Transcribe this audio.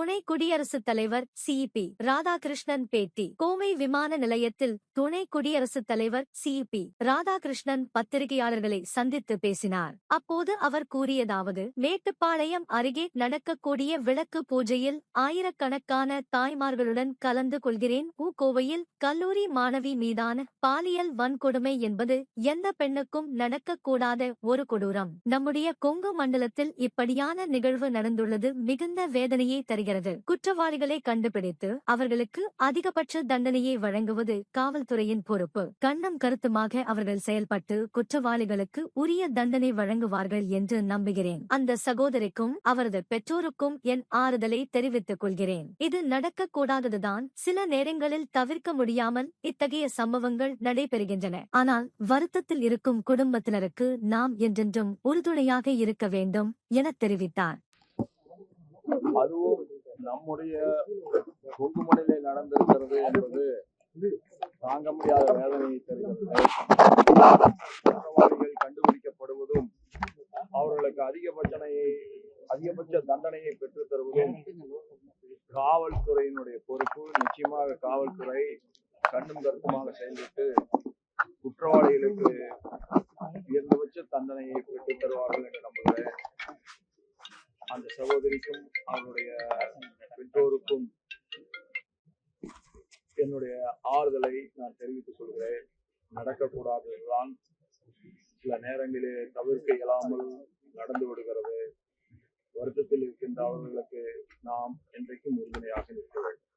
குடியரசுத் தலைவர் சிபி ராதாகிருஷ்ணன் பேட்டி. கோவை விமான நிலையத்தில் துணை குடியரசுத் தலைவர் சிபி ராதாகிருஷ்ணன் பத்திரிகையாளர்களை சந்தித்து பேசினார். அப்போது அவர் கூறியதாவது மேட்டுப்பாளையம் அருகே நடக்கக்கூடிய விளக்கு பூஜையில் ஆயிரக்கணக்கான தாய்மார்களுடன் கலந்து கொள்கிறேன். உ கோவையில் கல்லூரி மாணவி மீதான பாலியல் வன்கொடுமை என்பது எந்த பெண்ணுக்கும் நடக்கக்கூடாத ஒரு கொடூரம். நம்முடைய கொங்கு மண்டலத்தில் இப்படியான நிகழ்வு நடந்துள்ளது மிகுந்த வேதனையை தருகிறது. குற்றவாளிகளை கண்டுபிடித்து அவர்களுக்கு அதிகபட்ச தண்டனையை வழங்குவது காவல்துறையின் பொறுப்பு. கண்ணம் கருத்துமாக அவர்கள் செயல்பட்டு குற்றவாளிகளுக்கு உரிய தண்டனை வழங்குவார்கள் என்று நம்புகிறேன். அந்த சகோதரிக்கும் அவரது பெற்றோருக்கும் என் ஆறுதலை தெரிவித்துக் கொள்கிறேன். இது நடக்கக்கூடாததுதான். சில நேரங்களில் தவிர்க்க முடியாமல் இத்தகைய சம்பவங்கள் நடைபெறுகின்றன. ஆனால் வருத்தத்தில் இருக்கும் குடும்பத்தினருக்கு நாம் என்றென்றும் உறுதுணையாக இருக்க வேண்டும் என தெரிவித்தார். அதுவும் நம்முடைய கொங்குமலையிலே நடந்திருக்கிறது என்பது தாங்க முடியாத வேதனையை தருகிறது. குற்றவாளிகள் கண்டுபிடிக்கப்படுவதும் அவர்களுக்கு அதிகபட்சனையை அதிகபட்ச தண்டனையை பெற்றுத் தருவதும் காவல்துறையினுடைய பொறுப்பு. நிச்சயமாக காவல்துறை கண்ணும் கருத்துமாக செயல்பட்டு குற்றவாளிகளுக்கு உயர்ந்தபட்ச தண்டனையை பெற்றுத் தருவார்கள் என்று நம்புகிறேன் சகோதரிக்கும் அவனுடைய பெற்றோருக்கும் என்னுடைய ஆறுதலை நான் தெரிவித்துக் கொள்கிறேன். நடக்கக்கூடாததுதான். சில நேரங்களிலே தவிர்க்க இயலாமல் நடந்து விடுகிறது. வருத்தத்தில் இருக்கின்ற அவர்களுக்கு நாம் என்றைக்கும் உறுதுணையாக நிற்க வேண்டும்.